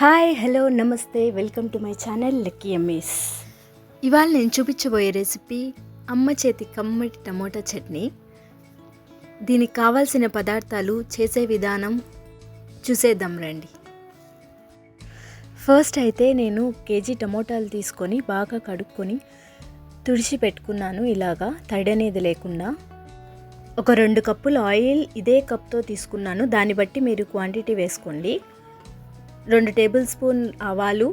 Hi hello నమస్తే welcome to my channel Lucky MS ఇవాళ నేను చూపించబోయే రెసిపీ అమ్మ చేతి కమ్మటి టమోటా చట్నీ. దీనికి కావాల్సిన పదార్థాలు చేసే విధానం చూసేద్దాం రండి. ఫస్ట్ అయితే నేను కేజీ టమోటాలు తీసుకొని బాగా కడుక్కొని తుడిచి పెట్టుకున్నాను ఇలాగా తడి అనేది లేకుండా. ఒక రెండు కప్పుల ఆయిల్ ఇదే కప్తో తీసుకున్నాను. దాన్ని బట్టి మీరు క్వాంటిటీ వేసుకోండి. రెండు టేబుల్ స్పూన్ ఆవాలు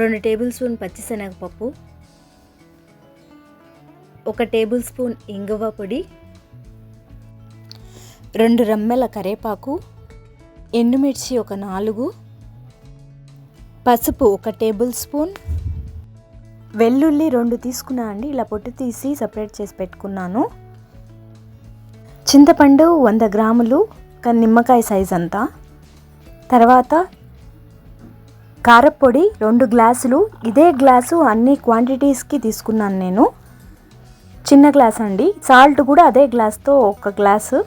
రెండు టేబుల్ స్పూన్ పచ్చిశనగపప్పు ఒక టేబుల్ స్పూన్ ఇంగువ పొడి రెండు రమ్మెల కరేపాకు ఎండుమిర్చి ఒక నాలుగు పసుపు ఒక టేబుల్ స్పూన్ వెల్లుల్లి రెండు తీసుకున్నా అండి ఇలా పొట్టు తీసి సపరేట్ చేసి పెట్టుకున్నాను. చింతపండు వంద గ్రాములు కానీ నిమ్మకాయ సైజ్ అంతా. తర్వాత కారపొడి రెండు గ్లాసులు. ఇదే గ్లాసు అన్ని క్వాంటిటీస్కి తీసుకున్నాను నేను. చిన్న గ్లాస్ అండి. సాల్ట్ కూడా అదే గ్లాస్తో ఒక గ్లాసు.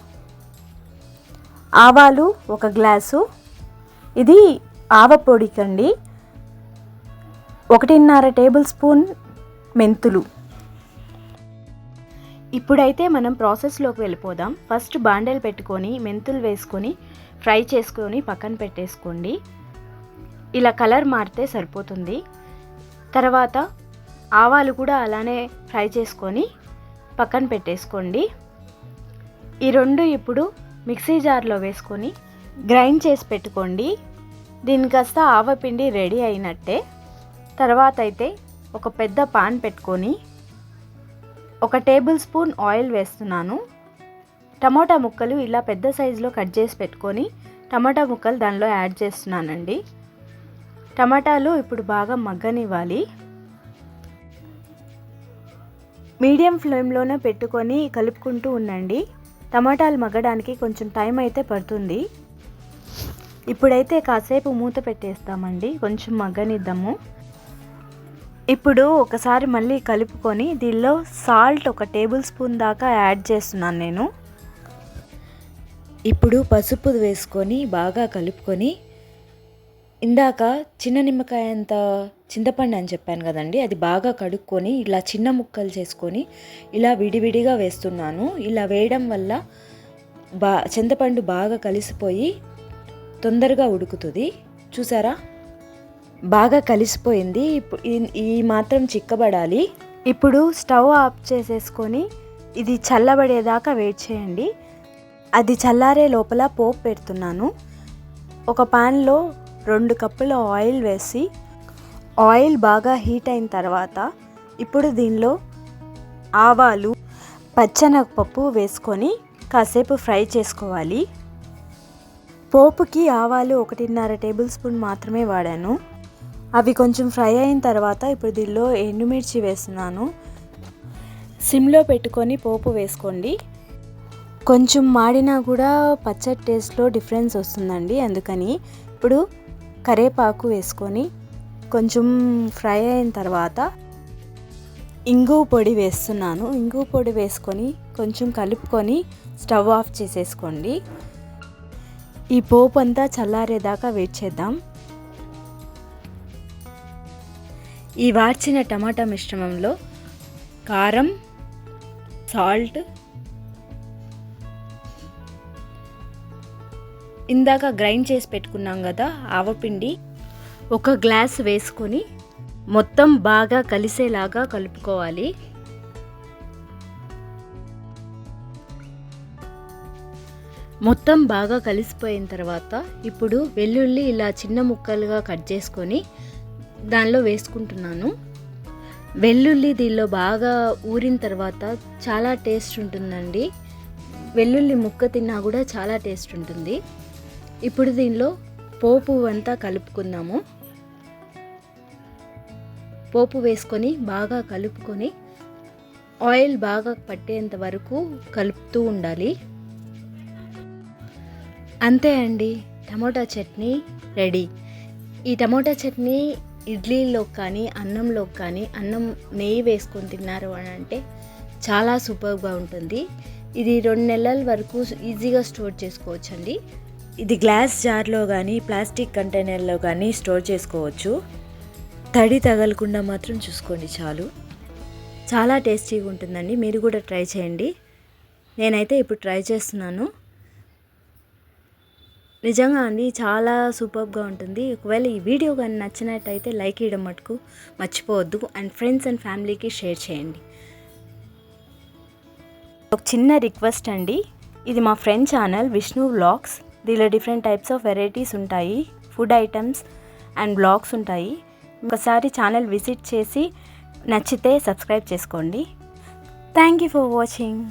ఆవాలు ఒక గ్లాసు. ఇది ఆవపొడికండి ఒకటిన్నర టేబుల్ స్పూన్ మెంతులు. ఇప్పుడైతే మనం ప్రాసెస్లోకి వెళ్ళిపోదాం. ఫస్ట్ బాండెలు పెట్టుకొని మెంతులు వేసుకొని ఫ్రై చేసుకొని పక్కన పెట్టేసుకోండి. ఇలా కలర్ మారితే సరిపోతుంది. తర్వాత ఆవాలు కూడా అలానే ఫ్రై చేసుకొని పక్కన పెట్టేసుకోండి. ఈ రెండు ఇప్పుడు మిక్సీ జార్లో వేసుకొని గ్రైండ్ చేసి పెట్టుకోండి. దీని కాస్త ఆవపిండి రెడీ అయినట్టే. తర్వాత అయితే ఒక పెద్ద పాన్ పెట్టుకొని ఒక టేబుల్ స్పూన్ ఆయిల్ వేస్తున్నాను. టమాటా ముక్కలు ఇలా పెద్ద సైజులో కట్ చేసి పెట్టుకొని టమాటా ముక్కలు దానిలో యాడ్ చేస్తున్నానండి. టమాటాలు ఇప్పుడు బాగా మగ్గనివ్వాలి. మీడియం ఫ్లేమ్లోనే పెట్టుకొని కలుపుకుంటూ ఉండండి. టమాటాలు మగ్గడానికి కొంచెం టైం అయితే పడుతుంది. ఇప్పుడైతే కాసేపు మూత పెట్టేస్తామండి. కొంచెం మగ్గనిద్దాము. ఇప్పుడు ఒకసారి మళ్ళీ కలుపుకొని దీనిలో సాల్ట్ ఒక టేబుల్ స్పూన్ దాకా యాడ్ చేస్తున్నాను నేను. ఇప్పుడు పసుపు వేసుకొని బాగా కలుపుకొని ఇందాక చిన్న నిమ్మకాయ అంత చింతపండు అని చెప్పాను కదండి అది బాగా కడుక్కొని ఇలా చిన్న ముక్కలు చేసుకొని ఇలా విడివిడిగా వేస్తున్నాను. ఇలా వేయడం వల్ల బా చింతపండు బాగా కలిసిపోయి తొందరగా ఉడుకుతుంది. చూసారా? బాగా కలిసిపోయింది. ఇప్పుడు ఈ మాత్రం చిక్కబడాలి. ఇప్పుడు స్టవ్ ఆఫ్ చేసేసుకొని ఇది చల్లబడేదాకా వెయిట్ చేయండి. అది చల్లారే లోపల పోపు పెడుతున్నాను. ఒక పాన్లో రెండు కప్పుల ఆయిల్ వేసి ఆయిల్ బాగా హీట్ అయిన తర్వాత ఇప్పుడు దీనిలో ఆవాలు పచ్చనగపప్పు వేసుకొని కాసేపు ఫ్రై చేసుకోవాలి. పోపుకి ఆవాలు ఒకటిన్నర టేబుల్ స్పూన్ మాత్రమే వాడాను. అవి కొంచెం ఫ్రై అయిన తర్వాత ఇప్పుడు దీనిలో ఎండుమిర్చి వేస్తున్నాను. సిమ్లో పెట్టుకొని పోపు వేసుకోండి. కొంచెం మాడినా కూడా పచ్చడి టేస్ట్లో డిఫరెన్స్ వస్తుందండి. అందుకని ఇప్పుడు కరేపాకు వేసుకొని కొంచెం ఫ్రై అయిన తర్వాత ఇంగు పొడి వేస్తున్నాను. ఇంగు పొడి వేసుకొని కొంచెం కలుపుకొని స్టవ్ ఆఫ్ చేసేసుకోండి. ఈ పోపు అంతా చల్లారేదాకా వెయిట్ చేద్దాం. ఈ వార్చిన టమాటా మిశ్రమంలో కారం సాల్ట్ ఇందాక గ్రైండ్ చేసి పెట్టుకున్నాం కదా ఆవపిండి. ఒక గ్లాస్ వేసుకొని మొత్తం బాగా కలిసేలాగా కలుపుకోవాలి. మొత్తం బాగా కలిసిపోయిన తర్వాత ఇప్పుడు వెల్లుల్లి ఇలా చిన్న ముక్కలుగా కట్ చేసుకొని దానిలో వేసుకుంటున్నాను. వెల్లుల్లి దీనిలో బాగా ఊరిన తర్వాత చాలా టేస్ట్ ఉంటుందండి. వెల్లుల్లి ముక్క తిన్నా కూడా చాలా టేస్ట్ ఉంటుంది. ఇప్పుడు దీనిలో పోపు అంతా కలుపుకుందాము. పోపు వేసుకొని బాగా కలుపుకొని ఆయిల్ బాగా పట్టేంత వరకు కలుపుతూ ఉండాలి. అంతే అండి టమోటా చట్నీ రెడీ. ఈ టమోటా చట్నీ ఇడ్లీలో కానీ అన్నంలో కానీ అన్నం నెయ్యి వేసుకొని తిన్నారు అని అంటే చాలా సూపర్గా ఉంటుంది. ఇది రెండు నెలల వరకు ఈజీగా స్టోర్ చేసుకోవచ్చండి. ఇది గ్లాస్ జార్లో కానీ ప్లాస్టిక్ కంటైనర్లో కానీ స్టోర్ చేసుకోవచ్చు. తడి తగలకుండా మాత్రం చూసుకోండి చాలు. చాలా టేస్టీగా ఉంటుందండి. మీరు కూడా ట్రై చేయండి. నేనైతే ఇప్పుడు ట్రై చేస్తున్నాను. నిజంగా అండి చాలా సూపర్గా ఉంటుంది. ఒకవేళ ఈ వీడియో కానీ నచ్చినట్టయితే లైక్ ఇవ్వడం మటుకు మర్చిపోవద్దు. అండ్ ఫ్రెండ్స్ అండ్ ఫ్యామిలీకి షేర్ చేయండి. ఒక చిన్న రిక్వెస్ట్ అండి. ఇది మా ఫ్రెండ్ ఛానల్ విష్ణు వ్లాగ్స్. దీనిలో డిఫరెంట్ టైప్స్ ఆఫ్ వెరైటీస్ ఉంటాయి. ఫుడ్ ఐటమ్స్ అండ్ బ్లాగ్స్ ఉంటాయి. ఒకసారి ఛానల్ విజిట్ చేసి నచ్చితే సబ్స్క్రైబ్ చేసుకోండి. Thank you for watching